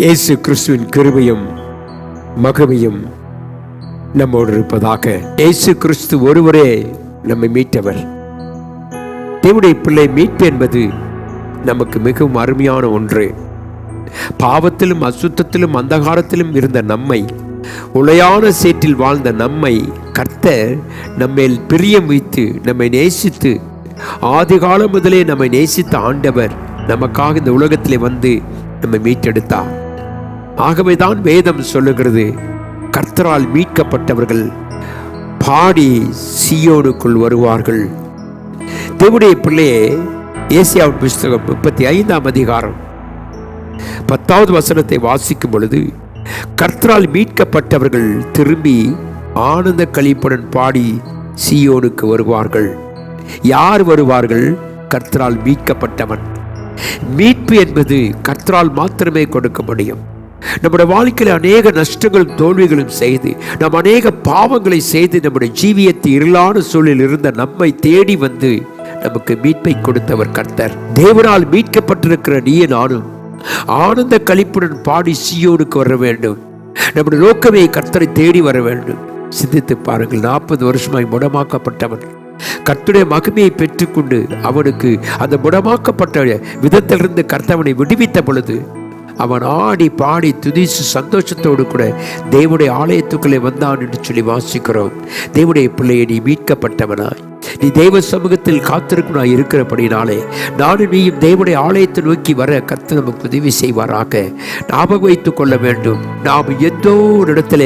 இயேசு கிறிஸ்துவின் கிருபையும் மகிமையும் நம்மோடு இருப்பதாக. இயேசு கிறிஸ்து ஒருவரே நம்மை மீட்டவர். தேவனுடைய பிள்ளை மீட்பு என்பது நமக்கு மிகவும் அருமையான ஒன்று. பாவத்திலும் அசுத்தத்திலும் அந்தகாரத்திலும் இருந்த நம்மை உளையான சேற்றில் வாழ்ந்த நம்மை கர்த்தர் நம்மேல் பிரியம் வைத்து நம்மை நேசித்து ஆதிகாலம் முதலே நம்மை நேசித்த ஆண்டவர் நமக்காக இந்த உலகத்திலே வந்து நம்மை மீட்டெடுத்தார். ஆகவேதான் வேதம் சொல்லுகிறது. கர்த்தரால் மீட்கப்பட்டவர்கள் பாடி சியோனுக்குள் வருவார்கள். தேவடைய பிள்ளையே ஏசியாவின் புஸ்தகம் முப்பத்தி ஐந்தாம் அதிகாரம் பத்தாவது வசனத்தை வாசிக்கும் பொழுது கர்த்தரால் மீட்கப்பட்டவர்கள் திரும்பி ஆனந்த கழிப்புடன் பாடி சியோனுக்கு வருவார்கள். யார் வருவார்கள்? கர்த்தரால் மீட்கப்பட்டவன். மீட்பு என்பது கர்த்தரால் மாத்திரமே கொடுக்க முடியும். நம்முடைய வாழ்க்கையில் அநேக நஷ்டங்களும் தோல்விகளும் செய்து நாம் அநேக பாவங்களை செய்து நம்முடைய ஜீவியத்தை இருளான சூழலில் இருந்த நம்மை தேடி வந்து நமக்கு மீட்பை கொடுத்தவர் கர்த்தர். தேவனால் மீட்கப்பட்டிருக்கிற நீ நானும். ஆனந்த கழிப்புடன் பாடி சியோனுக்கு வர வேண்டும். நம்முடைய நோக்கமே கர்த்தரை தேடி வர வேண்டும். சிந்தித்து பாருங்கள் நாற்பது வருஷமாய் முடமாக்கப்பட்டவன். கர்த்துடைய மகிமையை பெற்றுக்கொண்டு அவனுக்கு அந்த முடமாக்கப்பட்ட விதத்திலிருந்து கர்த்தவனை விடுவித்த பொழுது அவன் ஆடி பாடி துதிச்சு சந்தோஷத்தோடு கூட தேவனுடைய ஆலயத்துக்குள்ளே வந்தான் என்று சொல்லி வாசிக்கிறோம். தேவனுடைய பிள்ளையை நீ மீட்கப்பட்டவனாய். நீ தெய்வ சமூகத்தில் காத்திருக்கணும் இருக்கிறபடினாலே நானும் நீயும் தேவனுடைய ஆலயத்தை நோக்கி வர கத்து நமக்கு உதவி செய்வாராக. ஞாபகம் வைத்துக் கொள்ள வேண்டும். நாம் எந்தோ ஒரு இடத்துல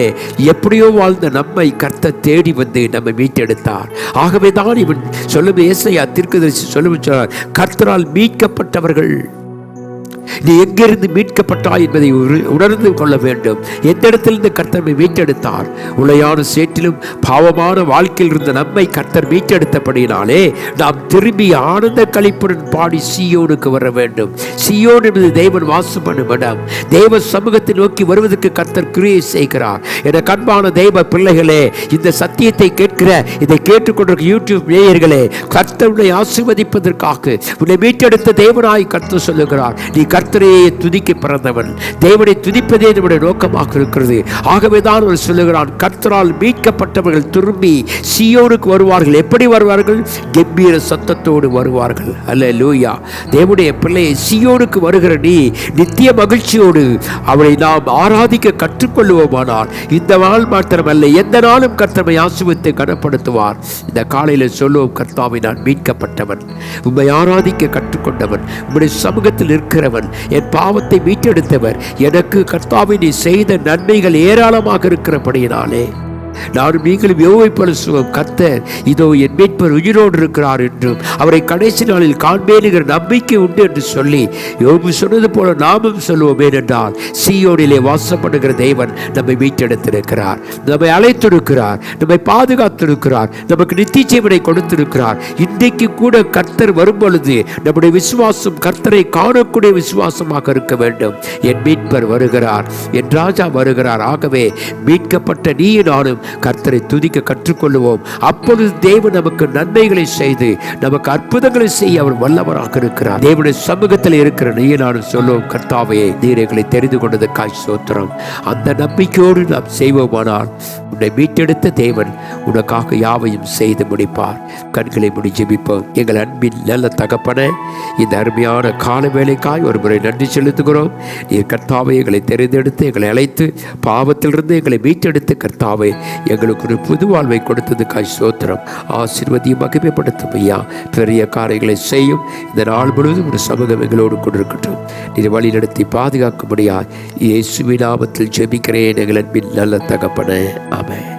எப்படியோ வாழ்ந்த நம்மை கர்த்த தேடி வந்து நம்மை மீட்டெடுத்தார். ஆகவே தான் இவன் சொல்லும் ஏசையா தீர்க்கதரிசி சொல்லும் சொன்னார் கர்த்தரால் மீட்கப்பட்டவர்கள் நீ எங்கிருந்து மீட்கப்பட்டாய் என்பதை உணர்ந்து கொள்ள வேண்டும். எந்த இடத்திலிருந்து கர்த்தர் மீட்டெடுத்தார்? உளையான சேற்றிலும் பாவமான வாழ்க்கையில் இருந்த நம்மை கர்த்தர் மீட்டெடுத்தபடியினாலே நாம் திரும்பி ஆனந்த கழிப்புடன் பாடி சியோனுக்கு வர வேண்டும். சியோன் என்பது தேவன் வாசம் பண்ணும் இடம். தெய்வ சமூகத்தை நோக்கி வருவதற்கு கர்த்தர் கிரியை செய்கிறார். என கண்பான தெய்வ பிள்ளைகளே இந்த சத்தியத்தை கேட்கிற இதை கேட்டுக்கொண்டிருக்க யூடியூப் நேயர்களே கர்த்தருடைய ஆசிர்வதிப்பதற்காக உன்னை மீட்டெடுத்த தேவனாய் கர்த்தர் சொல்லுகிறார். நீ கர்த்தரையே துதிக்க பிறந்தவன். தேவனை துதிப்பதே நம்முடைய நோக்கமாக இருக்கிறது. ஆகவே தான் அவர் சொல்லுகிறான் கர்த்தரால் மீட்கப்பட்டவர்கள் திரும்பி சியோனுக்கு வருவார்கள். எப்படி வருவார்கள்? கம்பீர சத்தத்தோடு வருவார்கள். அல்ல லூயா தேவனுடைய பிள்ளையை சியோனுக்கு வருகிற நீ நித்திய மகிழ்ச்சியோடு அவரை நாம் ஆராதிக்க கற்றுக்கொள்வோமானால் இந்த நாள் மாத்திரமல்ல எந்த நாளும் கர்த்தமை ஆசுவத்தை கனப்படுத்துவார். இந்த காலையில் சொல்லுவோம் கர்த்தாவை நான் மீட்கப்பட்டவன். உண்மை ஆராதிக்க கற்றுக்கொண்டவன். உம்முடைய சமூகத்தில் இருக்கிறவன். என் பாவத்தை மீட்டெடுத்தவர். எனக்கு கர்த்தாவை செய்த நன்மைகள் ஏராளமாக இருக்கிறபடியினாலே. நானும் நீங்களும் யோவை போல சுகம். கர்த்தர் இதோ என் மீட்பர் உயிரோடு இருக்கிறார் என்றும் அவரை கடைசி நாளில் காண்பேனுங்கிற நம்பிக்கை உண்டு என்று சொல்லி யோபு சொன்னது போல நாமும் சொல்லுவோம். ஏனென்றால் சீயோனிலே வாசப்படுகிற தேவன் நம்மை மீட்டெடுத்திருக்கிறார். நம்மை அழைத்திருக்கிறார் நம்மை பாதுகாத்திருக்கிறார் நமக்கு நித்திய ஜீவனை கொடுத்திருக்கிறார். இன்றைக்கு கூட கர்த்தர் வரும் பொழுது நம்முடைய விசுவாசம் கர்த்தரை காணக்கூடிய விசுவாசமாக இருக்க வேண்டும். என் மீட்பர் வருகிறார் என் ராஜா வருகிறார். ஆகவே மீட்கப்பட்ட நீ நானும் கர்த்தரை துதிக்க கற்றுக்கொள்ளுவோம். அப்பொழுது தேவன் நமக்கு நன்மைகளை செய்து நமக்கு அற்புதங்களை செய்ய அவர் வல்லவராக இருக்கிறார். தேவனுடைய சமூகத்தில் இருக்கிற நீ நானும் சொல்லுவோம் கர்த்தாவையே நீர் எங்களை தெரிந்து கொண்டதுக்காய் சோத்திரம் அந்த நம்பிக்கையோடு நாம் செய்வோமானால் உன்னை மீட்டெடுத்த தேவன் உனக்காக யாவையும் செய்து முடிப்பார். கண்களை முடி ஜெபிப்போம். எங்கள் அன்பின் நல்ல தகப்பன இந்த அருமையான கால வேலைக்காய் ஒரு முறை நன்றி செலுத்துகிறோம். நீர் கர்த்தாவை எங்களை தெரிந்தெடுத்து எங்களை அழைத்து பாவத்திலிருந்து எங்களை மீட்டெடுத்து கர்த்தாவை எங்களுக்கு ஒரு புது வாழ்வை கொடுத்ததுக்காய் சோத்திரம் ஆசீர்வதியும் மகிமைப்படுத்தும் ஐயா பெரிய காரியங்களை செய்யும் இந்த நாள் முழுவதும் ஒரு சமூகம் எங்களோடு கொண்டிருக்கட்டும். நீர் வழி நடத்தி பாதுகாக்கும்படியா இயேசுவின் நாமத்தில் ஜெபிக்கிறேன் எங்கள் அன்பின் நல்ல தகப்பன. ஆமென்.